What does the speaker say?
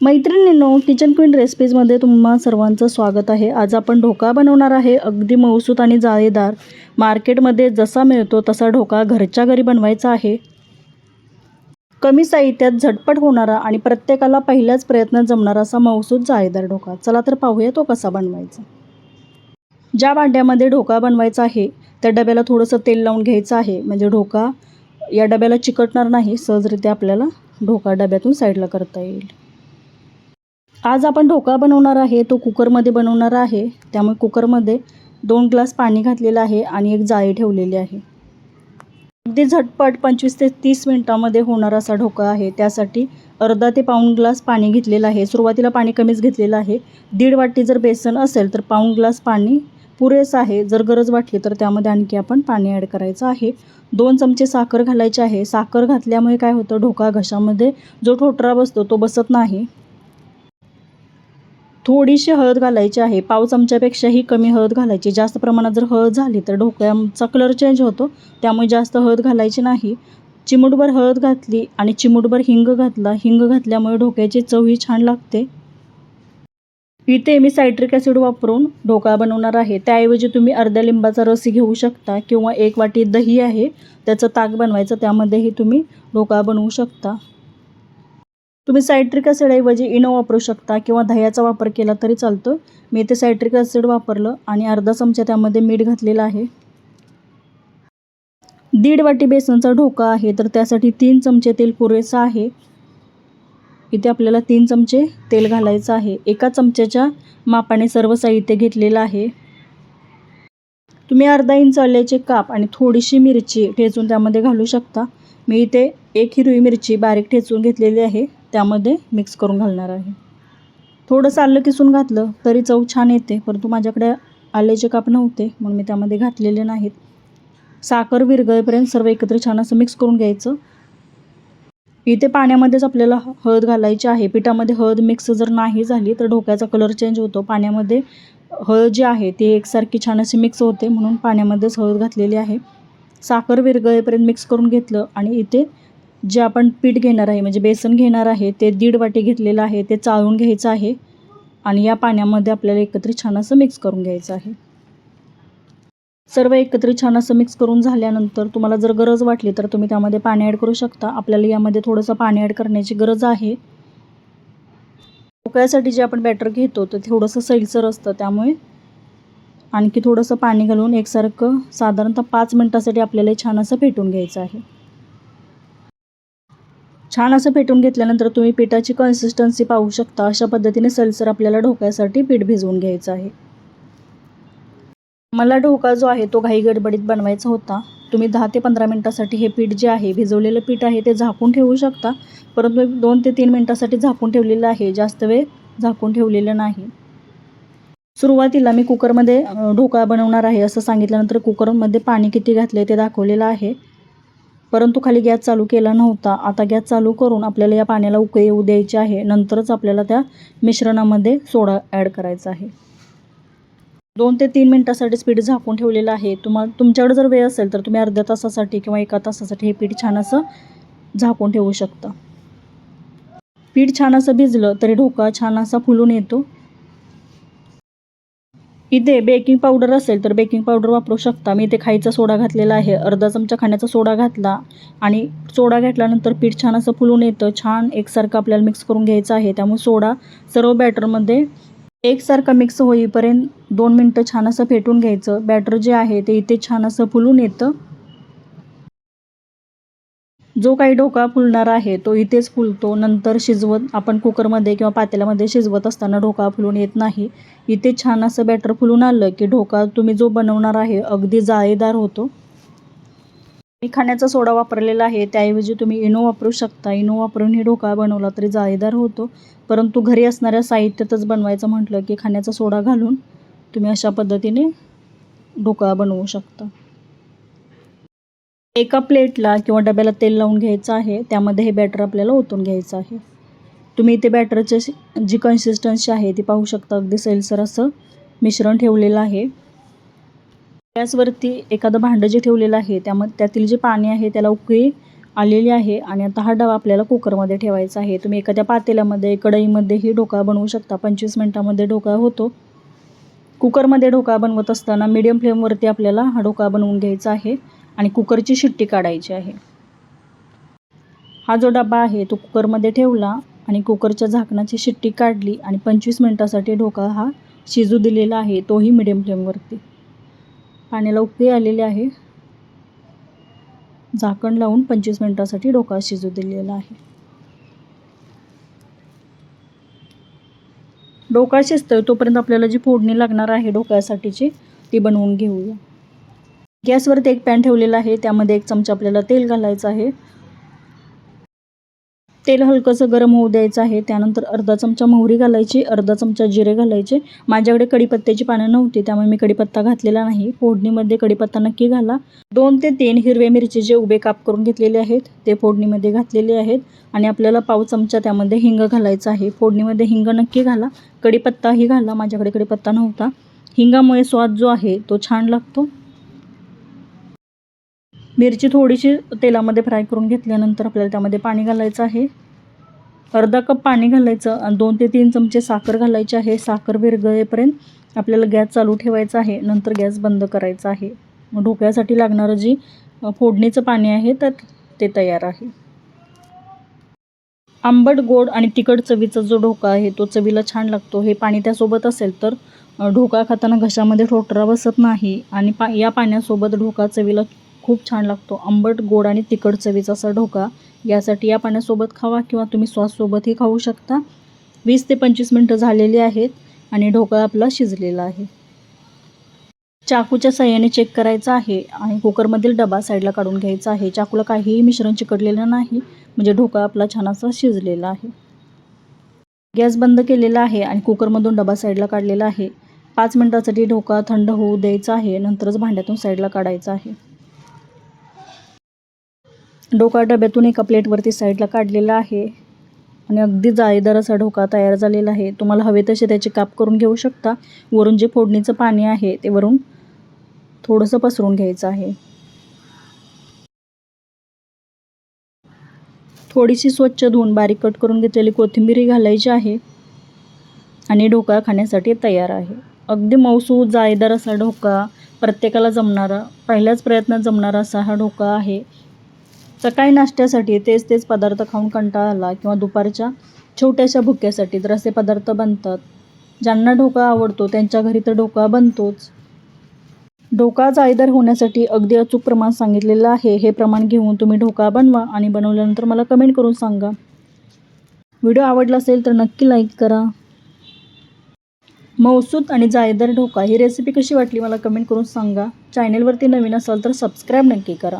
मैत्रिणींनो kitchen queen रेसिपीजमध्ये तुम्हा सर्वांचं स्वागत आहे. आज आपण ढोका बनवणार आहे. अगदी मऊसूत आणि जाळीदार. मार्केटमध्ये जसा मिळतो तसा ढोका घरच्या घरी बनवायचा आहे. कमी साहित्यात झटपट होणारा आणि प्रत्येकाला पहिल्याच प्रयत्नात जमणारा असा मऊसूत जाळीदार ढोका चला तर पाहूया तो कसा बनवायचा. ज्या भांड्यामध्ये ढोका बनवायचा आहे त्या डब्याला थोडंसं तेल लावून घ्यायचं आहे. म्हणजे ढोका या डब्याला चिकटणार नाही. सहजरित्या आपल्याला ढोका डब्यातून साईडला करता येईल. आज आपण ढोका बनवणार आहे तो कुकरमध्ये बनवणार आहे. त्यामुळे कुकरमध्ये दोन ग्लास पाणी घातलेलं आहे आणि एक जाळी ठेवलेली आहे. अगदी झटपट पंचवीस ते तीस मिनटामध्ये होणारा असा ढोका आहे. त्यासाठी अर्धा ते पाऊण ग्लास पाणी घेतलेलं आहे. सुरुवातीला पाणी कमीच घेतलेलं आहे. दीड वाटी जर बेसन असेल तर पाऊण ग्लास पाणी पुरेसं आहे. जर गरज वाटली तर त्यामध्ये आणखी आपण पाणी ॲड करायचं आहे. दोन चमचे साखर घालायचे आहे. साखर घातल्यामुळे काय होतं? ढोका घशामध्ये जो ठोटरा बसतो तो बसत नाही. थोडीशी हळद घालायची आहे. पाव चमच्यापेक्षाही कमी हळद घालायची. जास्त प्रमाणात जर हळद झाली तर ढोकळ्याचा कलर चेंज होतो. त्यामुळे जास्त हळद घालायची नाही. चिमूटभर हळद घातली आणि चिमूटभर हिंग घातला. हिंग घातल्यामुळे ढोक्याची चवही छान लागते. इथे मी सायट्रिक ॲसिड वापरून ढोकळा बनवणार आहे. त्याऐवजी तुम्ही अर्ध्या लिंबाचा रस घेऊ शकता किंवा एक वाटी दही आहे त्याचं ताक बनवायचं त्यामध्येही तुम्ही ढोकळा बनवू शकता. तुम्ही सायट्रिक ॲसिडऐवजी इनो वापरू शकता किंवा दह्याचा वापर केला तरी चालतो. मी ते सायट्रिक ॲसिड वापरलं आणि अर्धा चमचा त्यामध्ये मीठ घातलेलं आहे. दीड वाटी बेसनचा ढोका आहे तर त्यासाठी तीन चमचे तेल पुरेसं आहे. इथे आपल्याला तीन चमचे तेल घालायचं आहे. एका चमच्याच्या मापाने सर्व साहित्य घेतलेलं आहे. तुम्ही अर्धा इंच आल्याचे काप आणि थोडीशी मिरची ठेचून त्यामध्ये घालू शकता. मी इथे एक हिरवी मिरची बारीक ठेचून घेतलेली आहे. त्यामध्ये मिक्स करून घालणार आहे. थोडंसं आलं किसून घातलं तरी चव छान येते. परंतु माझ्याकडे आल्याचे काप नव्हते म्हणून मी त्यामध्ये घातलेले नाहीत. साखर विरगळेपर्यंत सर्व एकत्र छान असं मिक्स करून घ्यायचं. इथे पाण्यामध्येच आपल्याला हळद घालायची आहे. पिठामध्ये हळद मिक्स जर नाही झाली तर ढोक्याचा कलर चेंज होतो. पाण्यामध्ये हळद जी आहे ती एकसारखी छान अशी मिक्स होते म्हणून पाण्यामध्येच हळद घातलेली आहे. साखर विरगळेपर्यंत मिक्स करून घेतलं आणि इथे जे आपण पीठ घेणार आहे म्हणजे बेसन घेणार आहे ते दीड वाटी घेतलेलं आहे ते चाळून घ्यायचं आहे आणि या पाण्यामध्ये आपल्याला एकत्रित छान असं मिक्स करून घ्यायचं आहे. सर्व एकत्र छान असं मिक्स करून झाल्यानंतर तुम्हाला जर गरज वाटली तर तुम्ही त्यामध्ये पाणी ॲड करू शकता. आपल्याला यामध्ये थोडंसं पाणी ॲड करण्याची गरज आहे. ढोकळ्यासाठी जे आपण बॅटर घेतो तर थोडंसं सैलसर असतं त्यामुळे आणखी थोडंसं पाणी घालून एकसारखं साधारणतः पाच मिनटासाठी आपल्याला छान असं फेटून घ्यायचं आहे. छान असं फेटून घेतल्यानंतर तुम्ही पिठाची कन्सिस्टन्सी पाहू शकता. अशा पद्धतीने सलसर आपल्याला ढोक्यासाठी पीठ भिजवून घ्यायचं आहे. मला ढोका जो आहे तो घाई गडबडीत बनवायचा होता. तुम्ही दहा ते पंधरा मिनटासाठी हे पीठ जे आहे भिजवलेलं पीठ आहे ते झाकून ठेवू शकता. परंतु दोन ते तीन मिनटासाठी झाकून ठेवलेलं आहे. जास्त वेळ झाकून ठेवलेलं नाही. सुरुवातीला मी कुकरमध्ये ढोका बनवणार आहे असं सांगितल्यानंतर कुकरमध्ये पाणी किती घातले ते दाखवलेलं आहे. परंतु खाली गॅस चालू केला नव्हता. आता गॅस चालू करून आपल्याला या पाण्याला उकळी येऊ द्यायची आहे. नंतरच आपल्याला त्या मिश्रणामध्ये सोडा ॲड करायचा आहे. दोन ते तीन मिनटासाठी पीठ झाकून ठेवलेलं आहे. तुम्हाला तुमच्याकडे जर वेळ असेल तर तुम्ही अर्ध्या तासासाठी किंवा एका तासासाठी हे पीठ छान असं झाकून ठेवू शकता. पीठ छान असं भिजलं तरी ढोका छान असा फुलून येतो. इथे बेकिंग पावडर असेल तर बेकिंग पावडर वापरू शकता. मी इथे खायचा सोडा घातलेला आहे. अर्धा चमचा खाण्याचा सोडा घातला आणि सोडा घातल्यानंतर पीठ छान असं फुलून येतं. छान एकसारखं आपल्याला मिक्स करून घ्यायचं आहे. त्यामुळे सोडा सर्व बॅटरमध्ये एकसारखा मिक्स होईपर्यंत दोन मिनटं छान असं फेटून घ्यायचं. बॅटर जे आहे ते इथे छान असं फुलून येतं. जो काही ढोका फुलणार आहे तो इथेच फुलतो. नंतर शिजवत आपण कुकरमध्ये किंवा पातेल्यामध्ये शिजवत असताना ढोका फुलून येत नाही. इथे छान असं बॅटर फुलून आलं की ढोका तुम्ही जो बनवणार आहे अगदी जाळेदार होतो. मी खाण्याचा सोडा वापरलेला आहे त्याऐवजी तुम्ही इनो वापरू शकता. इनो वापरून ही ढोका बनवला तरी जाळीदार होतो. परंतु घरी असणाऱ्या साहित्यातच बनवायचं म्हटलं की खाण्याचा सोडा घालून तुम्ही अशा पद्धतीने ढोकळा बनवू शकता. एका प्लेटला किंवा डब्याला तेल लावून घ्यायचं आहे त्यामध्ये हे बॅटर आपल्याला ओतून घ्यायचं आहे. तुम्ही इथे बॅटरचे जी कन्सिस्टन्सी आहे ती पाहू शकता. अगदी सैलसर असं मिश्रण ठेवलेलं आहे. गॅसवरती एखादं भांडं जे ठेवलेलं आहे त्यामध्ये त्यातील जे पाणी आहे त्याला उकळी आलेली आहे आणि आता हा डबा आपल्याला कुकरमध्ये ठेवायचा आहे. तुम्ही एखाद्या पातेल्यामध्ये कढईमध्येही ढोकळा बनवू शकता. पंचवीस मिनटामध्ये ढोकळा होतो. कुकरमध्ये ढोकळा बनवत असताना मीडियम फ्लेमवरती आपल्याला हा ढोकळा बनवून घ्यायचा आहे. आणि कुकरची शिट्टी काढायची आहे. हा जो डबा आहे तो कुकरमध्ये ठेवला आणि कुकरच्या झाकणाची शिट्टी काढली आणि पंचवीस मिनटासाठी ढोकळा हा शिजू दिलेला आहे तोही मिडियम फ्लेमवरती पाण्याला उकळी आलेली आहे. झाकण लावून पंचवीस मिनटासाठी ढोकळा शिजू दिलेला आहे. ढोकळा शिजतोय तोपर्यंत आपल्याला जी फोडणी लागणार आहे ढोकळ्यासाठीची ती बनवून घेऊया. गॅसवरती एक पॅन ठेवलेला आहे. त्यामध्ये एक चमचा आपल्याला तेल घालायचं आहे. तेल हलकंसं गरम होऊ द्यायचं आहे. त्यानंतर अर्धा चमचा मोहरी घालायची अर्धा चमचा जिरे घालायचे. माझ्याकडे कढीपत्त्याची पानं नव्हती त्यामुळे मी कढीपत्ता घातलेला नाही. फोडणीमध्ये कडीपत्ता नक्की घाला. दोन ते तीन हिरवे मिरची जे उभे काप करून घेतलेले आहेत. ते फोडणीमध्ये घातलेले आहेत. आणि आपल्याला पाव चमचा त्यामध्ये हिंग घालायचं आहे. फोडणीमध्ये हिंग नक्की घाला. कढीपत्ताही घाला. माझ्याकडे कडीपत्ता नव्हता. हिंगामुळे स्वाद जो आहे तो छान लागतो. मिरची थोडीशी तेलामध्ये फ्राय करून घेतल्यानंतर आपल्याला त्यामध्ये पाणी घालायचं आहे. अर्धा कप पाणी घालायचं आणि दोन ते तीन चमचे साखर घालायची आहे. साखर विरगळेपर्यंत आपल्याला गॅस चालू ठेवायचा आहे. नंतर गॅस बंद करायचा आहे. मग ढोकळ्यासाठी लागणारं जी फोडणीचं पाणी आहे तर ते तयार आहे. आंबट गोड आणि तिखट चवीचा जो ढोका आहे तो चवीला छान लागतो. हे पाणी त्यासोबत असेल तर ढोका खाताना घशामध्ये ठोटरा बसत नाही. आणि पा या पाण्यासोबत ढोका चवीला खूप छान लागतो. आंबट गोड आणि तिखट चवीचा असा ढोका यासाठी या पाण्यासोबत खावा किंवा तुम्ही सॉससोबतही खाऊ शकता. वीस ते पंचवीस मिनटं झालेली आहेत आणि ढोकळा आपला शिजलेला आहे. चाकूच्या सहाय्याने चेक करायचा आहे आणि कुकरमधील डबा साईडला काढून घ्यायचा आहे. चाकूला काहीही मिश्रण चिकटलेलं नाही म्हणजे ढोकळा आपला छान असा शिजलेला आहे. गॅस बंद केलेला आहे आणि कुकरमधून डबा साईडला काढलेला आहे. पाच मिनटासाठी ढोकळा थंड होऊ द्यायचा आहे. नंतरच भांड्यातून साईडला काढायचा आहे. डोका डब्यातून एका प्लेटवरती साईडला काढलेला आहे. आणि अगदी जाळीदार असा ढोका तयार झालेला आहे. तुम्हाला हवे तसे त्याचे काप करून घेऊ शकता. वरून जे फोडणीचं पाणी आहे ते वरून थोडंसं पसरून घ्यायचं आहे. थोडीशी स्वच्छ धुवून बारीक कट करून घेतलेली कोथिंबीरही घालायची आहे. आणि ढोका खाण्यासाठी तयार आहे. अगदी मौसू जाळीदार असा ढोका प्रत्येकाला जमणारा पहिल्याच प्रयत्नात जमणारा असा हा ढोका आहे. सकाळी नाश्त्यासाठी तेच तेच पदार्थ खाऊन कंटाळा आला किंवा दुपारच्या छोट्याशा भुक्यासाठी तर असे पदार्थ बनतात. ज्यांना ढोकळा आवडतो त्यांच्या घरी तर ढोकळा बनतोच. ढोकळा जाळीदार होण्यासाठी अगदी अचूक प्रमाण सांगितलेलं आहे. हे प्रमाण घेऊन तुम्ही ढोकळा बनवा आणि बनवल्यानंतर मला कमेंट करून सांगा. व्हिडिओ आवडला असेल तर नक्की लाईक करा. मौसूद आणि जायदार ढोका ही रेसिपी कशी वाटली मला कमेंट करून सांगा. चॅनेलवरती नवीन असाल तर सबस्क्राईब नक्की करा.